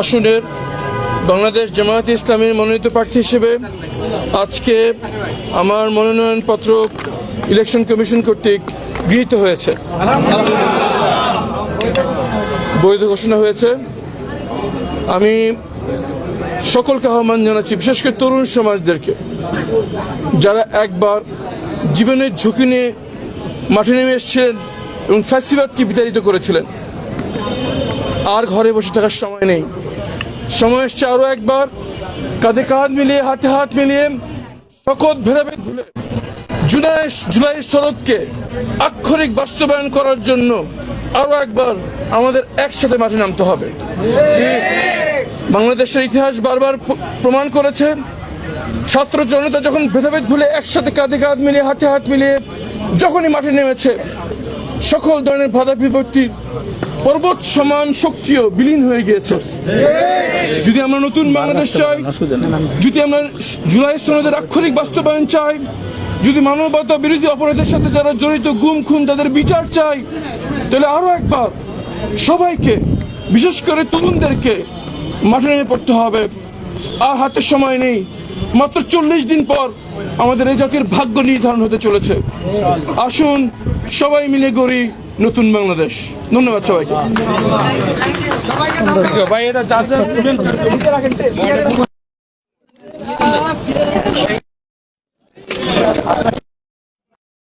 আসনের বাংলাদেশ জামায়াত ইসলামীর মনোনীত প্রার্থী হিসেবে আজকে আমার মনোনয়নপত্র ইলেকশন কমিশন কর্তৃক গৃহীত হয়েছে। বৈধ ঘোষণা হয়েছে। আমি সকলকে আহ্বান জানাচ্ছি, বিশেষ করে তরুণ সমাজদেরকে, যারা একবার জীবনের ঝুঁকি নিয়ে মাঠে নেমে এসেছিলেন এবং ফ্যাসিবাদকে বিতাড়িত করেছিলেন। আর ঘরে বসে থাকার সময় নেই। সময় এসছে আরও একবার। কাঁধে কাঁধ মিলিয়ে, হাতে হাত মিলিয়ে শকত ভেদাভেদ ভুলে জুলাই জুলাই শরৎকে আক্ষরিক বাস্তবায়ন করার জন্য আরও একবার আমাদের একসাথে মাঠে নামতে হবে। বাংলাদেশের ইতিহাস বারবার প্রমাণ করেছে। ছাত্র জনতা যখন ভেদাভেদ ভুলে একসাথে কাঁধে কাঁধ মিলিয়ে, হাতে হাত মিলিয়ে যখনই মাঠে নেমেছে, সকল ধরনের বাধা বিপত্তি পর্বত সমান শক্তিও বিলীন হয়ে গিয়েছে। যদি আমরা নতুন বাংলাদেশ চাই, যদি আমরা জুলাই সনদের আক্ষরিক বাস্তবায়ন চাই, যদি মানবতা বিরোধী অপরাধের সাথে যারা জড়িত গুম, খুন তাদের বিচার চাই, তাহলে আরও একবার সবাইকে, বিশেষ করে তরুণদেরকে মাঠে নেমে পড়তে হবে। আর হাতে সময় নেই। মাত্র চল্লিশ দিন পর আমাদের এই জাতির ভাগ্য নির্ধারণ হতে চলেছে। আসুন সবাই মিলে গড়ি নতুন বাংলাদেশ। ধন্যবাদ সবাইকে। ভাই এটা চার্জার